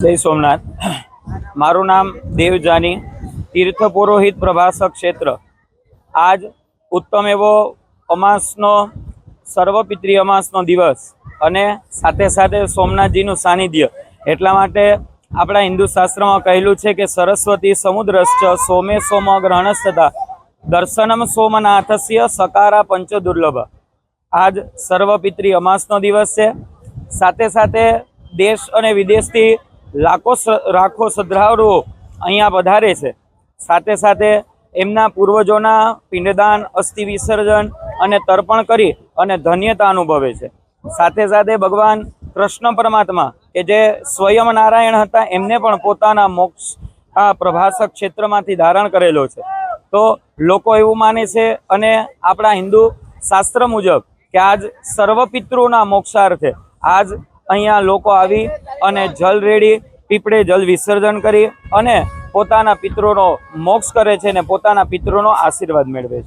જય સોમનાથ. મારું નામ દેવ જાની તીર્થ પુરોહિત પ્રભાસક ક્ષેત્ર. આજ ઉત્તમ એવો અમાસનો, સર્વપિત્રી અમાસનો દિવસ અને સાથે સાથે સોમનાથજીનું સાનિધ્ય. એટલા માટે આપણા હિન્દુ શાસ્ત્રમાં કહેલું છે કે સરસ્વતી સમુદ્રશ્ચ સોમે સોમ ગ્રહણસ્થતા, દર્શનમ સોમનાથસ્ય સકારા પંચ દુર્લભ આજ સર્વપિત્રી અમાસનો દિવસ છે. સાથે સાથે દેશ અને વિદેશથી લાખો લાખો શ્રદ્ધાળુઓ અહીંયા વધારે છે. સાથે સાથે એમના પૂર્વજોના પિંડદાન, અસ્થિ વિસર્જન અને તર્પણ કરી અને ધન્યતા અનુભવે છે. સાથે સાથે ભગવાન કૃષ્ણ પરમાત્મા કે જે સ્વયં નારાયણ હતા, એમને પણ પોતાના મોક્ષ આ પ્રભાસક ક્ષેત્રમાંથી ધારણ કરેલો છે. તો લોકો એવું માને છે અને આપણા હિન્દુ શાસ્ત્ર મુજબ કે આજ સર્વ પિતૃના મોક્ષાર્થે આજ અહીંયા લોકો આવી અને જલ રેડી, પીપળે જલ વિસર્જન કરી અને પોતાના પિત્રોનો મોક્ષ કરે છે અને પોતાના પિત્રોનો આશીર્વાદ મેળવે છે.